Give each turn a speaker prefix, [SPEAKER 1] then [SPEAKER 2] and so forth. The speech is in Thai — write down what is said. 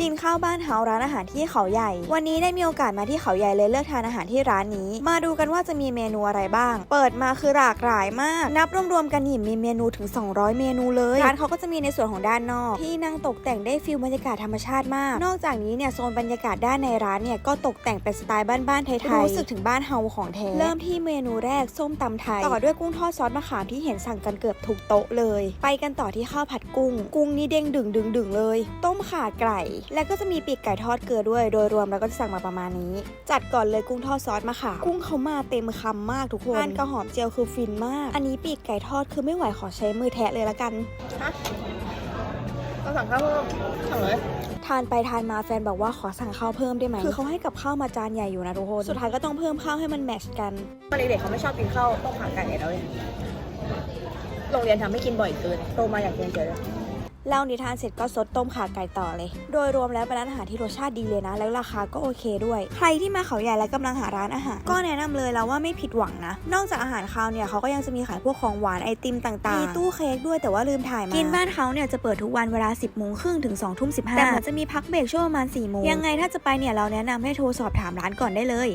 [SPEAKER 1] กินข้าวบ้านเฮาร้านอาหารที่เขาใหญ่ วันนี้ได้มีโอกาสมาที่เขาใหญ่เลยเลือกทานอาหารที่ร้านนี้ มาดูกันว่าจะมีเมนูอะไรบ้าง เปิดมาคือหลากหลายมาก นับรวมๆกันหิมมีเมนูถึง 200 เมนูเลย ร้านเขาก็จะมีในส่วนของด้านนอก ที่นั่งตกแต่งได้ฟิลบรรยากาศธรรมชาติมาก นอกจากนี้เนี่ยโซนบรรยากาศด้านในร้านเนี่ยก็ตกแต่งเป็นสไตล์บ้านๆไทยๆรู้สึกถึงบ้านเฮาของแท้ เริ่มที่เมนูแรกส้มตำไทย ต่อด้วยกุ้งทอดซอสมะขามที่เห็นสั่งกันเกือบทุกโต๊ะเลย ไปกันต่อที่ข้าวผัดกุ้ง กุ้งนี่เด้งดึงดึงดึงเลย ต้มข่าไก่แล้วก็จะมีปีกไก่ทอดเกลือด้วย โดยรวมแล้วก็จะสั่งมาประมาณนี้ จัดก่อนเลยกุ้งทอดซอสมะขามกุ้งเขามาเต็มคำมากทุกคนทานกระหอมเจียวคือฟินมาก อันนี้ปีกไก่ทอดคือไม่ไหวขอใช้มือแทะเลยละกัน
[SPEAKER 2] ก็สั่งข้าวเพิ่มสั่งเลย
[SPEAKER 1] ทานไปทานมาแฟนบอกว่าขอสั่งข้าวเพิ่มได้ไหมคือเขาให้กับข้าวมาจานใหญ่อยู่นะทุกคนสุดท้ายก็ต้องเพิ่มข้าวให้มันแมทชกัน
[SPEAKER 2] ตอนเด็กๆเขาไม่ชอบกินข้าวต้มขาไก่แล้วเลยโรงเรียนทำให้กินบ่อยเกินโตมาอยากกินเฉย เลย
[SPEAKER 1] เล่านิทานเสร็จก็ซดต้มข่าไก่ต่อเลย โดยรวมแล้วเป็นร้านอาหารที่รสชาติดีเลยนะ แล้วราคาก็โอเคด้วย ใครที่มาเขาใหญ่และกำลังหาร้านอาหาร ก็แนะนำเลยแล้วว่าไม่ผิดหวังนะ นอกจากอาหารคาวเนี่ยเขาก็ยังจะมีขายพวกของหวานไอติมต่างๆ มีตู้เค้กด้วยแต่ว่าลืมถ่ายมา กินบ้านเขาเนี่ยจะเปิดทุกวันเวลา 10โมงครึ่งถึง2ทุ่ม15แต่เหมือนจะมีพักเบรกช่วงประมาณ4โมง ยังไงถ้าจะไปเนี่ยเราแนะนำให้โทรสอบถามร้านก่อนได้เลย